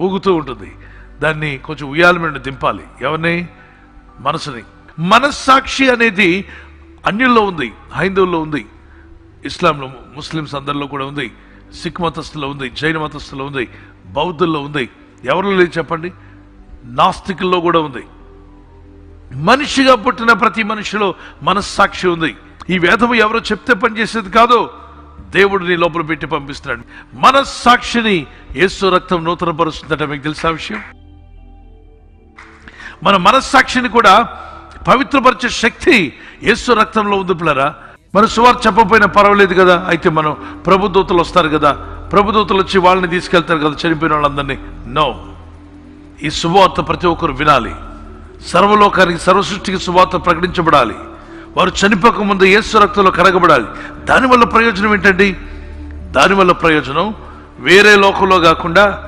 ఊగుతూ ఉంటుంది. దాన్ని కొంచెం ఉయ్యాల మీద దింపాలి. ఎవరిని? మనసుని. మనస్సాక్షి అనేది అన్యుల్లో ఉంది హైందవుల్లో ఉంది ఇస్లాంలో ముస్లిమ్స్ అందరిలో కూడా ఉంది సిక్ మతస్థులో ఉంది జైన మతస్థులో ఉంది బౌద్ధుల్లో ఉంది. ఎవరిలో లేదు చెప్పండి? నాస్తికుల్లో కూడా ఉంది. మనిషిగా పుట్టిన ప్రతి మనిషిలో మనస్సాక్షి ఉంది. ఈ వేదము ఎవరో చెప్తే పనిచేసేది కాదు. దేవుడు నీ లోపల పెట్టి పంపిస్తున్నాడు. మనస్సాక్షిని యేసు రక్తం నూతనపరుస్తుందట. మీకు తెలిసిన విషయం? మన మనస్సాక్షిని కూడా పవిత్రపరిచే శక్తి యేసు రక్తంలో ఉంది పిల్లరా. మన సువార్ చెప్పకపోయినా పర్వాలేదు కదా. అయితే మనం ప్రభుదూతలు వస్తారు కదా. ప్రభుదూతలు వచ్చి వాళ్ళని తీసుకెళ్తారు కదా చనిపోయిన వాళ్ళందరినీ. నో ఈ శుభవార్త ప్రతి ఒక్కరు వినాలి. సర్వలోకానికి సర్వసృష్టికి శుభవార్త ప్రకటించబడాలి. వారు చనిపోక ముందు ఏసు రక్తంలో కరగబడాలి. దానివల్ల ప్రయోజనం ఏంటండి? దానివల్ల ప్రయోజనం వేరే లోకంలో కాకుండా